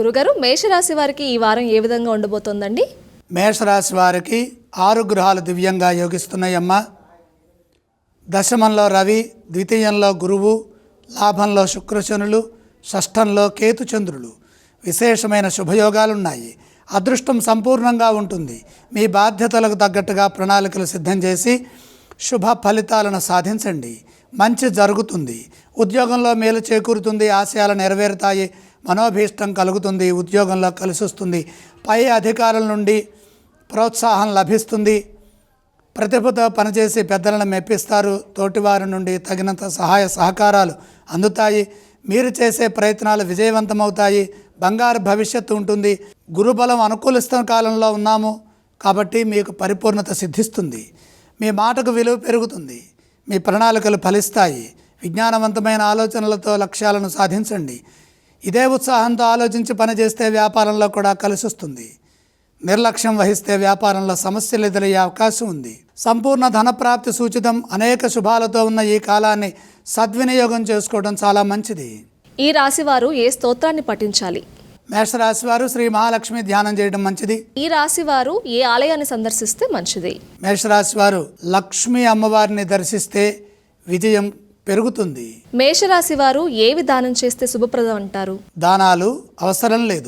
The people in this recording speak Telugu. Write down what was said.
గురుగారు మేషరాశి వారికి ఈ వారం ఏ విధంగా ఉండబోతోందండి? మేషరాశి వారికి ఆరు గ్రహాలు దివ్యంగా యోగిస్తున్నాయమ్మ. దశమంలో రవి ద్వితీయంలో గురువు లాభంలో శుక్రశనులు షష్ఠంలో కేతుచంద్రులు. విశేషమైన శుభయోగాలున్నాయి. అదృష్టం సంపూర్ణంగా ఉంటుంది. మీ బాధ్యతలకు తగ్గట్టుగా ప్రణాళికలు సిద్ధం చేసి శుభ ఫలితాలను సాధించండి. మంచి జరుగుతుంది. ఉద్యోగంలో మేలు చేకూరుతుంది. ఆశయాలు నెరవేరుతాయి. మనోభీష్టం కలుగుతుంది ఉద్యోగంలో కలిసొస్తుంది పై అధికారుల నుండి ప్రోత్సాహం లభిస్తుంది. ప్రతిభతో పనిచేసి పెద్దలను మెప్పిస్తారు. తోటివారి నుండి తగినంత సహాయ సహకారాలు అందుతాయి. మీరు చేసే ప్రయత్నాలు విజయవంతమవుతాయి. బంగారు భవిష్యత్తు ఉంటుంది. గురుబలం అనుకూలిస్తున్న కాలంలో ఉన్నాము కాబట్టి మీకు పరిపూర్ణత సిద్ధిస్తుంది. మీ మాటకు విలువ పెరుగుతుంది. మీ ప్రణాళికలు ఫలిస్తాయి. విజ్ఞానవంతమైన ఆలోచనలతో లక్ష్యాలను సాధించండి. ఇదే ఉత్సాహంతో ఆలోచించి పనిచేస్తే వ్యాపారంలో కూడా కలిసి వస్తుంది నిర్లక్ష్యం వహిస్తే వ్యాపారంలో సమస్యలు ఎదురయ్యే అవకాశం ఉంది. సంపూర్ణ ధనప్రాప్తి సూచితం అనేక శుభాలతో ఉన్న ఈ కాలాన్ని సద్వినియోగం చేసుకోవడం చాలా మంచిది. ఈ రాశి వారు ఏ స్తోత్రాన్ని పఠించాలి? మేషరాశి వారు శ్రీ మహాలక్ష్మి ధ్యానం చేయడం మంచిది. ఈ రాశి వారు ఏ ఆలయాన్ని సందర్శిస్తే మంచిది? మేషరాశి వారు లక్ష్మీ అమ్మవారిని దర్శిస్తే విజయం పెరుగుతుంది. మేషరాశి వారు ఏ విధానం చేస్తే శుభప్రదం అంటారు? దానాలు అవసరం లేదు.